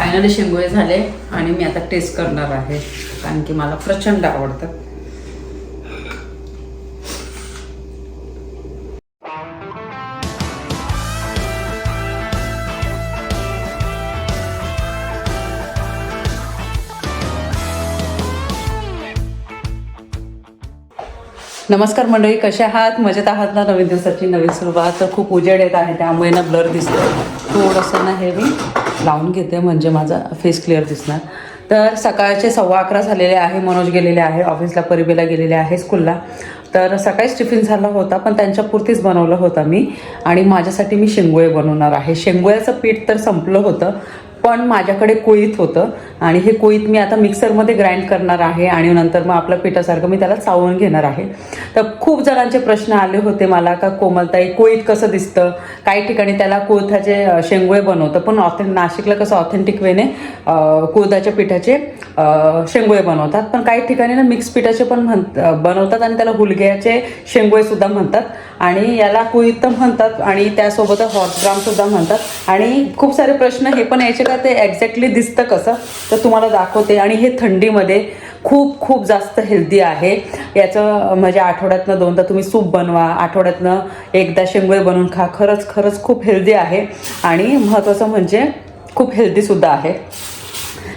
Finally shengole झाले आणि मी आता टेस्ट करणार आहे. कारण की मला प्रचंड आवडतात. नमस्कार मंडळी कशा आहात? मजेत आहात ना? नवीन दिवसाची नवीन सुरुवात. तर खूप उजेड येत आहे त्यामुळे ना ब्लर दिसतो थोडंसं ना हे मी लावून घेते म्हणजे माझा फेस क्लिअर दिसणार. तर सकाळचे सव्वा अकरा झालेले आहे मनोज गेलेले आहे ऑफिसला परिबेला गेलेले आहे स्कूलला तर सकाळीच टिफिन झाला होता पण त्यांच्यापुरतीच बनवलं होतं मी. आणि माझ्यासाठी मी शेंगोळे बनवणार आहे. शेंगोळ्याचं पीठ तर संपलं होतं पण माझ्याकडे कोळीत होतं. आणि हे कोळीत मी आता मिक्सरमध्ये ग्राइंड करणार आहे आणि नंतर मग आपलं पिठासारखं मी त्याला चावून घेणार आहे. तर खूप जणांचे प्रश्न आले होते मला का कोमलताई कोळीत कसं दिसतं? काही ठिकाणी त्याला कोळथाचे शेंगोळे बनवतं. पण ऑथेंट नाशिकला कसं ऑथेंटिक वेने कोळथाच्या पिठाचे शेंगोळे बनवतात. पण काही ठिकाणी ना मिक्स पिठाचे पण म्हण बनवतात आणि त्याला हुलग्याचे शेंगोळे सुद्धा म्हणतात. आणि याला कुळीत तर म्हणतात आणि त्यासोबत हॉटग्राम सुद्धा म्हणतात. आणि खूप सारे प्रश्न हे पण यायचे का? ते एक्झॅक्टली दिसतं कसं? तर तुम्हाला दाखवते. आणि हे थंडीमध्ये खूप खूप जास्त हेल्दी आहे. याचं म्हणजे आठवड्यातनं दोनदा तुम्ही सूप बनवा. आठवड्यातनं एकदा शेंगोळे बनवून खा. खरंच खरंच खूप हेल्दी आहे. आणि महत्त्वाचं म्हणजे खूप हेल्दीसुद्धा आहे.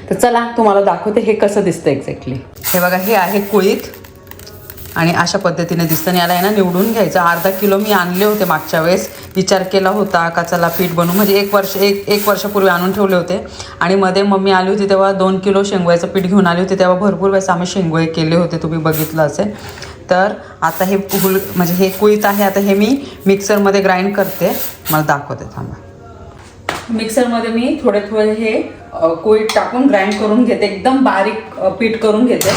तर चला तुम्हाला दाखवते हे कसं दिसतं एक्झॅक्टली हे बघा हे आहे कुळीत आणि अशा पद्धतीने दिसतं आणि याला आहे ना निवडून घ्यायचं. अर्धा किलो मी आणले होते मागच्या वेळेस. विचार केला होता का चला पीठ बनवू. म्हणजे एक वर्ष एक एक वर्षापूर्वी आणून ठेवले होते. आणि मध्ये मम्मी आली होती तेव्हा दोन किलो शेंगोळ्याचं पीठ घेऊन आली होती. तेव्हा भरपूर वेळेस आम्ही शेंगोळे केले होते तुम्ही बघितलं असेल. तर आता हे कुल म्हणजे हे कुळीत आहे. आता हे मी मिक्सरमध्ये ग्राइंड करते. मला दाखवते थांबा. मिक्सरमध्ये मी थोडे थोडे हे कुळीत टाकून ग्राइंड करून घेते. एकदम बारीक पीठ करून घेते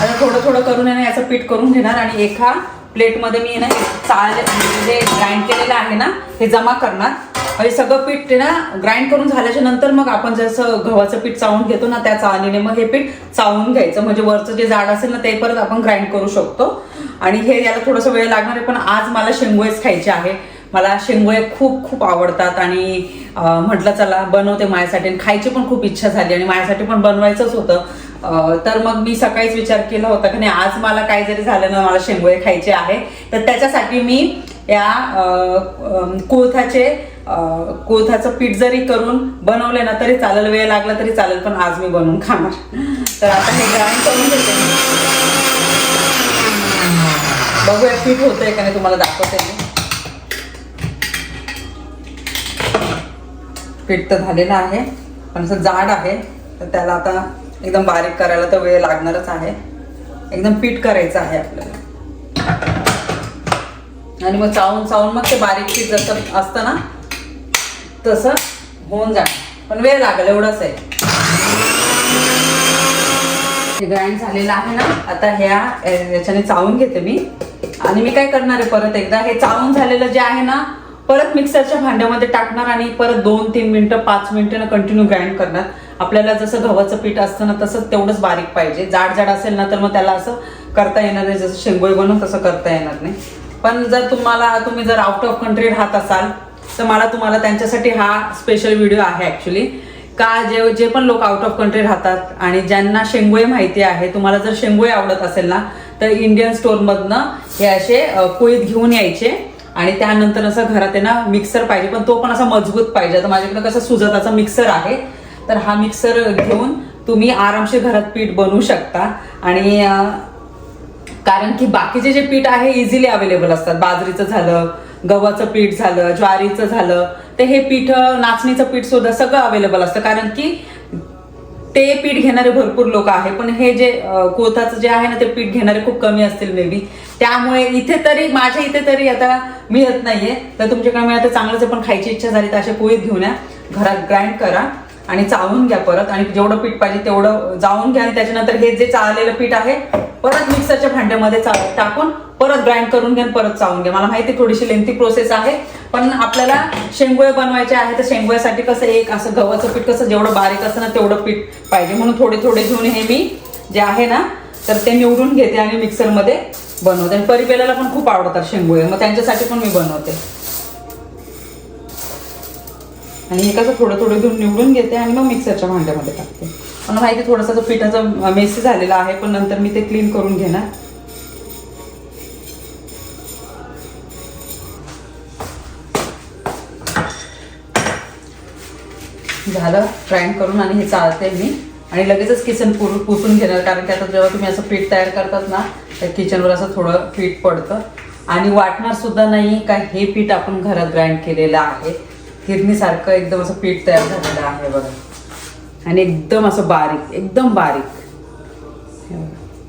आता थोडं थोडं करून आहे ना याचं पीठ करून घेणार आणि एका प्लेटमध्ये मी ना चाळ जे ग्राइंड केलेलं आहे ना हे जमा करणार. म्हणजे सगळं पीठ ते ना ग्राइंड करून झाल्याच्यानंतर मग आपण जसं गव्हाचं पीठ चावून घेतो ना त्या चाळणीने मग हे पीठ चावून घ्यायचं. म्हणजे वरचं जे जाड असेल ना ते परत आपण ग्राइंड करू शकतो. आणि हे याला थोडस वेळ लागणार आहे पण आज मला शेंगोळेच खायचे आहे. मला शेंगोळे खूप खूप आवडतात आणि म्हटलं चला बनवते माझ्यासाठी. आणि खायची पण खूप इच्छा झाली आणि माझ्यासाठी पण बनवायचंच होतं. तर मग मी सकाळीच विचार केला होता की नाही आज मला काही जरी झालं ना मला शेंगोळे खायचे आहे तर त्याच्यासाठी मी या कोथाचे कोथाचं पीठ जरी करून बनवले ना तरी चालेल वेळ लागला तरी चालेल पण आज मी बनवून खाणार. तर आता हे ग्राइंड करून घेते बघूया पीठ होतंय का नाही तुम्हाला दाखवते मी. पीठ तर झालेलं आहे पण असं जाड आहे तर त्याला आता एकदम बारीक करायला तर वेळ लागणारच आहे. एकदम पीठ करायचं आहे आपल्याला. आणि मग चावून चावून मग ते बारीक पीठ जसं असतं ना तसं होऊन जाणार. पण वेळ लागेल एवढंच आहे. हे ग्राइंड झालेलं आहे ना आता ह्या याच्याने चावून घेते मी. आणि मी काय करणार आहे परत एकदा हे चावून झालेलं जे आहे ना परत मिक्सरच्या भांड्यामध्ये टाकणार आणि परत दोन तीन मिनिटं पाच मिनिटं कंटिन्यू ग्राइंड करणार. आपल्याला जसं गव्हाचं पीठ असतं ना तसंच तेवढंच बारीक पाहिजे. जाड जाड असेल ना तर मग त्याला असं करता येणार नाही. जसं शेंगोळी बनवून तसं करता येणार नाही. पण जर तुम्हाला तुम्ही जर आउट ऑफ कंट्री राहत असाल तर मला तुम्हाला त्यांच्यासाठी हा स्पेशल व्हिडिओ आहे ॲक्च्युली का जे जे पण लोक आउट ऑफ कंट्री राहतात आणि ज्यांना शेंगोळे माहिती आहे तुम्हाला जर शेंगोळे आवडत असेल ना तर इंडियन स्टोअरमधनं हे असे अ, कोळीत घेऊन यायचे. आणि त्यानंतर असं घरात आहे ना मिक्सर पाहिजे. पण तो पण असा मजबूत पाहिजे. आता माझ्याकडे कसं सुजाताचा मिक्सर आहे तर हा मिक्सर घेऊन तुम्ही आरामशीर घरात पीठ बनवू शकता. आणि कारण की बाकीचे जे पीठ आहे इझिली अवेलेबल असतात. बाजरीचं झालं गव्हाचं पीठ झालं ज्वारीचं झालं तर हे पीठ नाचणीचं पीठ सुद्धा सगळं अवेलेबल असतं. कारण की ते पीठ घेणारे भरपूर लोक आहे पण हे जे कोथाचं जे आहे ना ते पीठ घेणारे खूप कमी असतील मे बी त्यामुळे इथे तरी माझ्या इथे तरी आता मिळत नाहीये. तर तुमच्याकडे मिळत चांगलंच पण खायची इच्छा झाली तर असे पोळीत घेऊन या. घरात ग्राइंड करा. आणि चावून घ्या परत. आणि जेवढं पीठ पाहिजे तेवढं जाळून घ्या. आणि त्याच्यानंतर हे जे चाळलेलं पीठ आहे परत मिक्सरच्या भांड्यामध्ये चा- टाकून परत ग्राइंड करून घ्या परत चावून घ्या. मला माहिती थोडीशी लेंथी प्रोसेस आहे पण आपल्याला शेंगोळे बनवायचे आहे तर शेंगोळ्यासाठी कसं एक असं गव्हाचं पीठ कसं जेवढं बारीक असं ना तेवढं पीठ पाहिजे. म्हणून थोडे थोडे घेऊन हे मी जे आहे ना तर ते निवडून घेते आणि मिक्सरमध्ये बनवते. आणि परिपेल्याला पण खूप आवडतात शेंगोळे. मग त्यांच्यासाठी पण मी बनवते. आणि हे कसं थोडं थोडं घेऊन निवडून घेते आणि मग मिक्सरच्या भांड्यामध्ये टाकते. मला माहिती थोडंसं पिठाचं मेसी झालेला आहे पण नंतर मी ते क्लीन करून घेणार. झालं फ्राईंड करून आणि हे चालते मी. आणि लगेचच किचन पुर पुसून घेणार कारण की आता जेव्हा तुम्ही असं पीठ तयार करतात ना तर किचनवर असं थोडं पीठ पडतं. आणि वाटणार सुद्धा नाही का हे पीठ आपण घरात ग्राइंड केलेलं आहे. किडनीसारखं एकदम असं पीठ तयार झालेलं आहे बघा. आणि एकदम असं बारीक एकदम बारीक.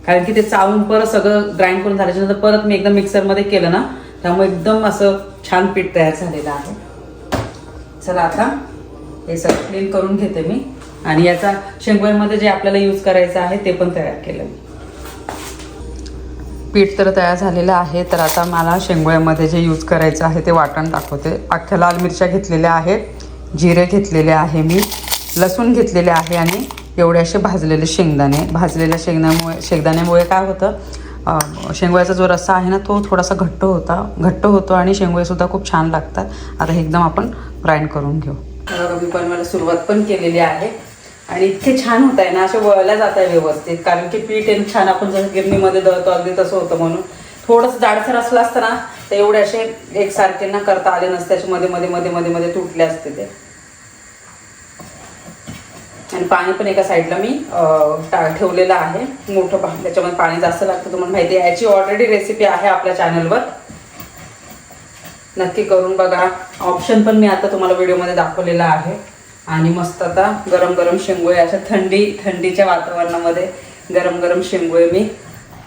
कारण की ते चावून परत सगळं ग्राइंड करून झाल्याच्यानंतर परत मी एकदम मिक्सरमध्ये केलं ना त्यामुळे एकदम असं छान पीठ तयार झालेलं आहे. चला आता हे सगळं क्लीन करून घेते मी. आणि याचा शेंगोळ्यामध्ये जे आपल्याला यूज करायचं आहे ते पण तयार केलं मी. पीठ तर तयार झालेलं आहे तर आता मला शेंगोळ्यामध्ये जे यूज करायचं आहे ते वाटण दाखवते. अख्ख्या लाल मिरच्या घेतलेल्या आहेत जिरे घेतलेले आहे मी लसूण घेतलेले आहे आणि एवढे असे भाजलेले शेंगदाणे. भाजलेल्या शेंगदाण्यामुळे शेंगदाण्यामुळे काय होतं शेंगोळ्याचा जो रस्सा आहे ना तो थोडासा घट्ट होता. घट्ट होतो आणि शेंगोळेसुद्धा खूप छान लागतात. आता हे एकदम आपण ग्राइंड करून घेऊ. बघा, मी बनवायला सुरुवात पण केलेली आहे. आणि इतके छान होत आहे ना असे वळल्या जात आहे व्यवस्थित. कारण की पीठ आणि छान आपण जसं गिरणीमध्ये दळतो अगदी तसं होतं म्हणून. थोडंसं जाडसर असलं असतं ना तर एवढे असे एकसारखे ना करता आले नसते असे मध्ये मध्ये मध्ये मध्ये मध्ये तुटले असते ते. आणि पाणी पण एका साईडला मी टा- ठेवलेलं आहे. मोठं पाणी त्याच्यामध्ये पाणी जास्त लागतं तुम्हाला माहिती आहे. याची ऑलरेडी रेसिपी आहे आपल्या चॅनलवर नक्की करून बघा. ऑप्शन पण मी आता तुम्हाला व्हिडिओमध्ये दाखवलेला आहे. आणि मस्त आता गरम गरम शेंगोळे अशा थंडी थंडीच्या वातावरणामध्ये गरम गरम शेंगोळे मी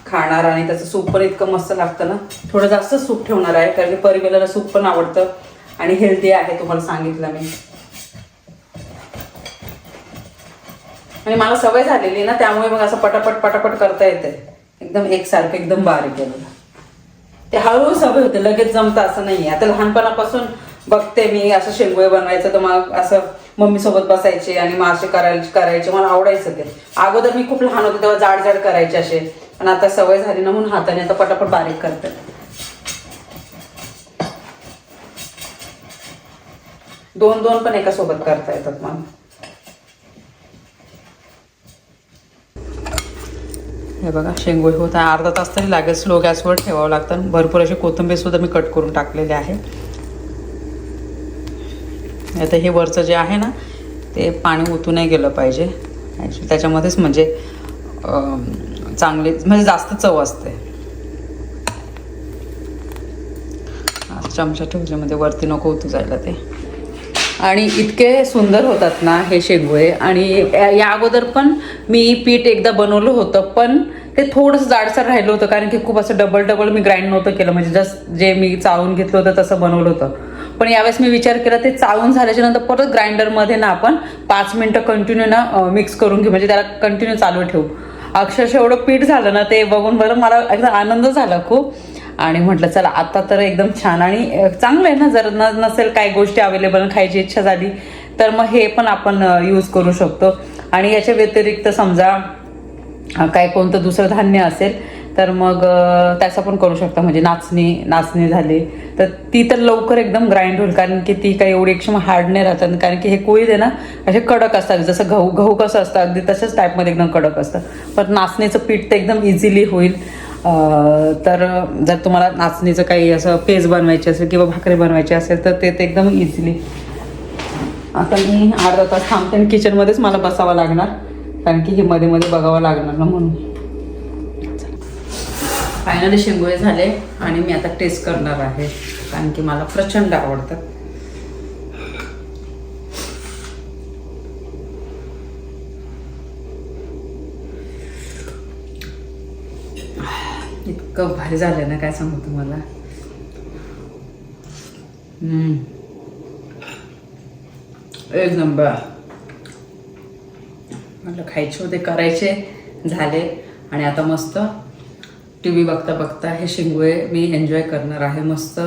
खाणार आणि त्याचं सूप पण इतकं मस्त लागतं ना. थोडं जास्त सूप ठेवणार आहे कारण की परिवेलाला सूप पण आवडतं आणि हेल्दी आहे तुम्हाला सांगितलं मी. आणि मला सवय झालेली ना त्यामुळे मग असं पटापट पटापट करता येते. एकदम एकसारखं एकदम बारीक केलेलं ते हळूहळू सवय होते लगेच जमतं असं नाही आता लहानपणापासून बघते मी असं शेंगोळे बनवायचं तर मग असं मम्मी सोबत बसायचे आणि मासे करायचे करायचे. मला आवडायचं ते. अगोदर मी खूप लहान होते तेव्हा जाड जाड करायचे असे. पण आता सवय झाली ना म्हणून हाताने आता पटापट बारीक करते. दोन दोन पण एका सोबत करता येतात मग हे बघा शेंगोळी होत आहे. अर्धा तास तरी लागेल स्लो गॅसवर ठेवावं लागतं. भरपूर अशी कोथिंबीर सुद्धा मी कट करून टाकलेले आहे. आता हे वरचं जे आहे ना ते पाणी ओतू नाही गेलं पाहिजे. ॲक्च्युली त्याच्यामध्येच म्हणजे चांगली म्हणजे जास्त चव असते. हा, चमचा ठेवल्यामध्ये वरती नको ओतू जायला ते. आणि इतके सुंदर होतात ना हे शेंगोळे. आणि या या अगोदर पण मी पीठ एकदा बनवलं होतं पण ते थोडंसं जाडसर राहिलं होतं कारण की खूप असं डबल डबल मी ग्राइंड नव्हतं केलं. म्हणजे जस्ट जे मी चाळून घेतलं होतं तसं बनवलं होतं. पण यावेळेस मी विचार केला ते चाळून झाल्याच्यानंतर परत ग्राइंडरमध्ये ना आपण पाच मिनटं कंटिन्यू ना मिक्स करून घेऊ. म्हणजे त्याला कंटिन्यू चालू ठेवू. अक्षरशः एवढं पीठ झालं ना ते बघून बरं मला एकदम आनंद झाला खूप. आणि म्हटलं चला आता तर एकदम छान आणि चांगलं आहे ना जर न नसेल काही गोष्टी अवेलेबल खायची इच्छा झाली तर मग हे पण आपण यूज करू शकतो. आणि याच्या व्यतिरिक्त समजा काय कोणतं दुसरं धान्य असेल तर मग त्याचा पण करू शकता. म्हणजे नाचणी नाचणी झाली. तर ती तर लवकर एकदम ग्राइंड होईल. कारण की ती काही एवढी एकदम हार्ड नाही राहतात कारण की हे कोळी आहे ना असे कडक असतात. जसं गहू गहू कसं असतं अगदी तशाच टाईपमध्ये एकदम कडक असतं. पण नाचणीचं पीठ तर एकदम इझिली होईल. तर जर तुम्हाला नाचणीचं काही असं पेज बनवायची असेल किंवा भाकरी बनवायची असेल तर ते ते एकदम इझिली आता मी अर्धा तास थांबते आणि किचनमध्येच मला बसावं लागणार. कारण की हे मध्ये मध्ये बघावं लागणार ना म्हणून. फायनली शेंगोळे झाले आणि मी आता टेस्ट करणार आहे. कारण की मला प्रचंड आवडतात. इतकं भारी झालं ना काय सांगू तुम्हाला? एक नंबर. म्हटलं खायचे होते करायचे झाले. आणि आता मस्त टी व्ही बघता बघता हे शिंगोळे मी एन्जॉय करणार आहे. मस्त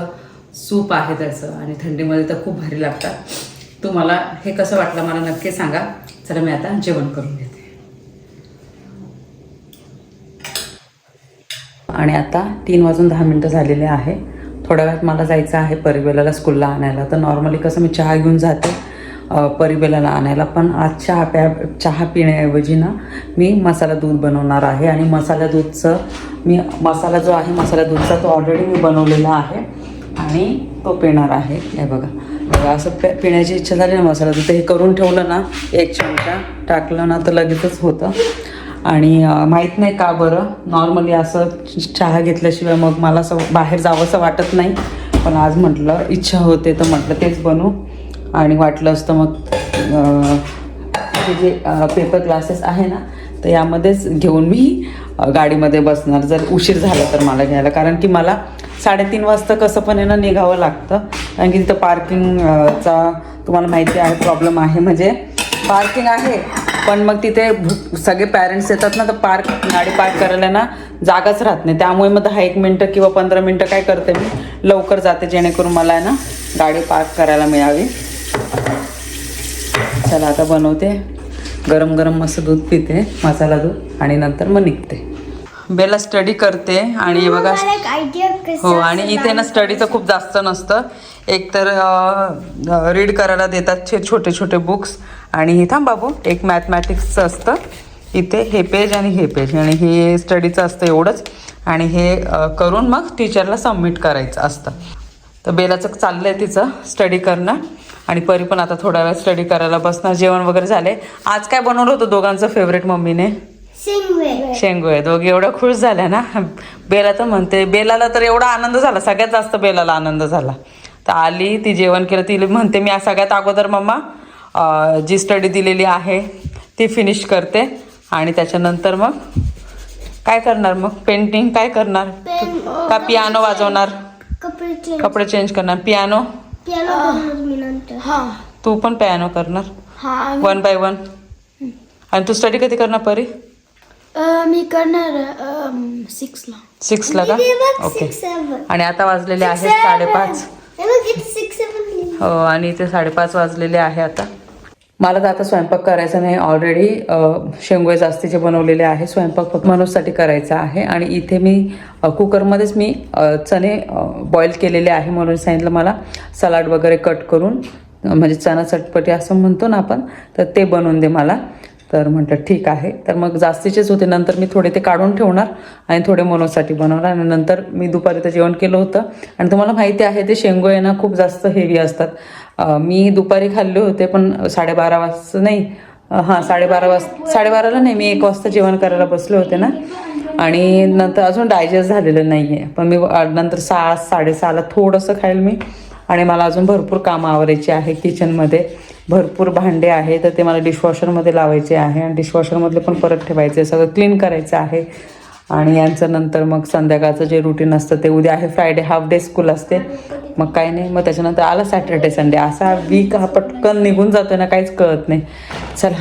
सूप आहे त्याचं आणि थंडीमध्ये तर खूप भारी लागतात. तुम्हाला हे कसं वाटलं मला नक्की सांगा. चला मी आता जेवण करून घेते. आणि आता तीन वाजून दहा मिनटं झालेले आहे. थोड्या वेळात मला जायचं आहे परिवेलाला स्कूलला आणायला. तर नॉर्मली कसं मी चहा घेऊन जाते. परिबेलाला आणायला. पण आज चहा प्या चहा पिण्याऐवजी ना मी मसाला दूध बनवणार आहे. आणि मसाला दूधचं मी मसाला जो आहे मसाला दूधचा तो ऑलरेडी मी बनवलेला आहे. आणि तो पिणार आहे. हे बघा. बघा, असं पे पिण्याची इच्छा झाली ना मसाला दूध. तर हे करून ठेवलं ना एक चमचा टाकलं ना तर लगेचच होतं. आणि माहीत नाही का बरं नॉर्मली असं चहा घेतल्याशिवाय मग मला असं बाहेर जावंसं वाटत नाही. पण आज म्हटलं इच्छा होते तर म्हटलं तेच बनवू. आणि वाटलं असतं मग जे पेपर क्लासेस आहे ना तर यामध्येच घेऊन मी गाडीमध्ये बसणार. जर उशीर झाला तर मला घ्यायला. कारण की मला साडेतीन वाजता कसं पण येणं निघावं लागतं. कारण की तिथं पार्किंगचा तुम्हाला माहिती आहे प्रॉब्लेम आहे. म्हणजे पार्किंग आहे पण मग तिथे सगळे पॅरेंट्स येतात ना तर पार्क गाडी पार्क करायला ना जागाच राहत नाही. त्यामुळे मग दहा एक मिनटं किंवा पंधरा मिनटं काय करते मी? लवकर जाते जेणेकरून मला आहे ना गाडी पार्क करायला मिळावी. चला आता बनवते. गरम गरम मस्त दूध पिते मसाला दूध आणि नंतर मग निघते. बेला स्टडी करते आणि बघा हो आणि इथे ना स्टडीचं खूप जास्त नसतं. एक तर रीड करायला देतात छे छोटे छोटे बुक्स आणि हे थांब बाबू एक मॅथमॅटिक्सचं असतं. इथे हे पेज आणि हे पेज आणि हे स्टडीचं असतं एवढंच. आणि हे करून मग टीचरला सबमिट करायचं असतं. तर बेलाचं चाललं आहे तिचं स्टडी करणं. आणि परी पण आता थोडा वेळ स्टडी करायला बसणार. जेवण वगैरे झाले. आज काय बनवलं होतं दोघांचं फेवरेट मम्मीने? शेंगोळे. दोघे एवढ्या खुश झाल्या ना. बेला तर म्हणते बेलाला तर एवढा आनंद झाला. सगळ्यात जास्त बेलाला आनंद झाला. तर आली ती जेवण केलं ती म्हणते मी सगळ्यात अगोदर मम्मा जी स्टडी दिलेली आहे ती फिनिश करते. आणि त्याच्यानंतर मग काय करणार मग? पेंटिंग काय करणार? का पियानो वाजवणार? कपडे चेंज करणार. पियानो पियानो करणार मी नंतर. हा. तू पण पियानो करणार? हा वन बाय वन आणि तू स्टडी कधी करणार परी? मी करणार सिक्सला सिक्सला का? ओके आणि आता वाजलेले आहेत साडेपाच. हो आणि इथे साडेपाच वाजलेले आहे आता. मला तर आता स्वयंपाक करायचा नाही. ऑलरेडी शेंगोळे जास्तीचे बनवलेले आहे. स्वयंपाक फक्त मनोजसाठी करायचा आहे. आणि इथे मी कुकरमध्येच मी चणे बॉईल केलेले आहे म्हणून सांगितलं मला. सलाड वगैरे कट करून म्हणजे चणा चटपटी असं म्हणतो ना आपण तर ते बनवून दे मला. तर म्हटलं ठीक आहे. तर मग जास्तीचेच होते. नंतर मी थोडे ते काढून ठेवणार आणि थोडे मनोसाठी बनवणार. आणि नंतर मी दुपारी तर जेवण केलं होतं. आणि तुम्हाला माहिती आहे ते शेंगोळे ना खूप जास्त हेवी असतात. मी दुपारी खाल्ले होते पण साडेबारा वाजता नाही. हां साडेबारा वाजता साडेबाराला नाही मी एक वाजता जेवण करायला बसले होते ना. आणि नंतर अजून डायजेस्ट झालेलं नाही आहे पण मी नंतर सहा साडेसहाला थोडंसं खाईल मी. आणि मला अजून भरपूर कामं आवरायची आहे किचनमध्ये भरपूर भांडे आहे तर ते मला डिशवॉशरमध्ये लावायचे आहे आणि डिशवॉशरमधले पण परत ठेवायचे सगळं क्लीन करायचं आहे. आणि यांचं नंतर मग संध्याकाळचं जे रुटीन असतं ते उद्या आहे फ्रायडे हाफ डे स्कूल असते. मग काय नाही मग त्याच्यानंतर आला सॅटर्डे संडे असा वीक हा पटकन निघून जातो ना काहीच कळत नाही. चला.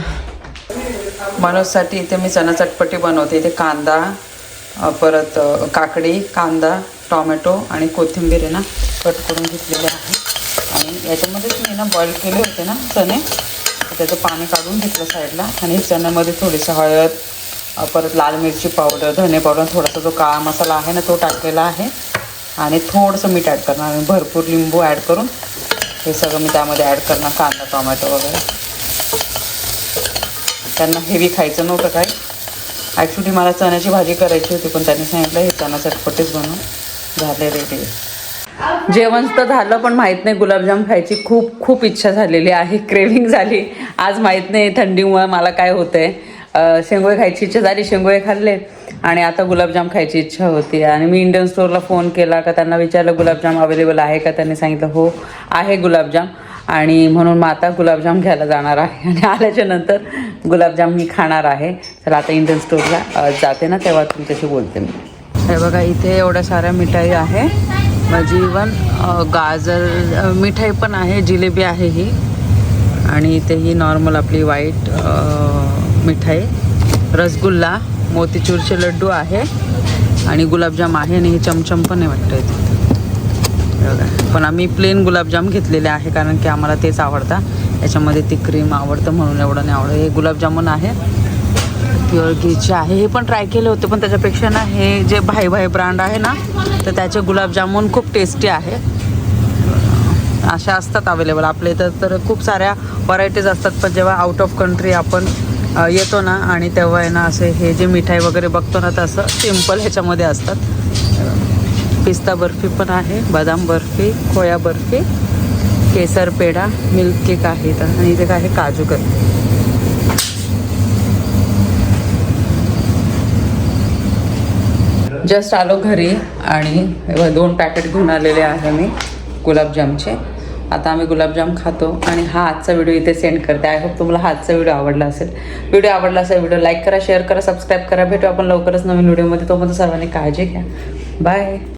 मनोजसाठी इथे मी चणा चटपटी बनवते. इथे कांदा परत काकडी कांदा टॉमॅटो आणि कोथिंबीर आहे ना कट करून घेतलेली आहे. आणि याच्यामध्येच मी ना बॉईल केले होते ना चणे. त्याचं पाणी काढून घेतलं साईडला आणि चण्यामध्ये थोडीसं हळद परत लाल मिरची पावडर धने पावडर थोडासा जो काळा मसाला आहे ना तो टाकलेला आहे. आणि थोडंसं मीठ ॲड करणार आणि भरपूर लिंबू ॲड करून हे सगळं मी त्यामध्ये ॲड करणार कांदा टोमॅटो वगैरे. त्यांना हेवी खायचं नव्हतं काही. ॲक्च्युली मला चण्याची भाजी करायची होती पण त्यांनी सांगितलं हे चणा चटपटीच बनवून. झाले रेडी जेवण तर झालं पण माहीत नाही गुलाबजाम खायची खूप खूप इच्छा झालेली आहे क्रेविंग झाली. आज माहीत नाही थंडीमुळे मला काय होतंय. आहे शेंगोळे खायची इच्छा झाली शेंगोळे खाल्ले. आणि आता गुलाबजाम खायची इच्छा होती. आणि मी इंडियन स्टोअरला फोन केला का त्यांना विचारलं गुलाबजाम अवेलेबल आहे का? त्यांनी सांगितलं हो आहे गुलाबजाम. आणि म्हणून मग आता गुलाबजाम घ्यायला जाणार आहे. आणि आल्याच्यानंतर गुलाबजाम मी खाणार आहे. तर आता इंडियन स्टोअरला जाते ना तेव्हा तुमच्याशी बोलते मी. हे बघा इथे एवढ्या साऱ्या मिठाई आहे. माझी इवन गाजर मिठाई पण आहे जिलेबी आहे ही. आणि इथे ही नॉर्मल आपली वाईट मिठाई. रसगुल्ला मोतीचूरचे लड्डू आहे. आणि गुलाबजाम आहे आणि हे चमचम पण आहे वाटतं इथे. पण आम्ही प्लेन गुलाबजाम घेतलेले आहे कारण की आम्हाला तेच आवडतं. याच्यामध्ये ती क्रीम आवडतं म्हणून एवढं नाही आवडतं. हे गुलाबजामुन आहे. प्युअर घीचे आहे. हे पण ट्राय केले होते पण त्याच्यापेक्षा ना हे जे भाई भाई ब्रँड आहे ना तर त्याचे गुलाबजामुन खूप टेस्टी आहे. अशा असतात अवेलेबल आपल्या इथं तर खूप साऱ्या व्हरायटीज असतात पण जेव्हा आउट ऑफ कंट्री आपण येतो ना आणि तेव्हा आहे ना असे हे जे मिठाई वगैरे बघतो ना तसं सिंपल ह्याच्यामध्ये असतात. पिस्ता बर्फी पण आहे बदाम बर्फी खोया बर्फी केसर पेढा मिल्क केक आहे तर आणि इथे काय आहे? काजू कतली. जस्ट आलो घरी आणि दोन पॅकेट घेऊन आलेले आहे मी गुलाबजामचे. आता आम्ही गुलाबजाम खातो आणि हा आजचा व्हिडिओ इथे सेंड करते. आय होप तुम्हाला हा आजचा व्हिडिओ आवडला असेल. व्हिडिओ आवडला असेल व्हिडिओ लाईक करा शेअर करा सबस्क्राईब करा. भेटू आपण लवकरच नवीन व्हिडिओमध्ये तोपर्यंत सर्वांनी काळजी घ्या. बाय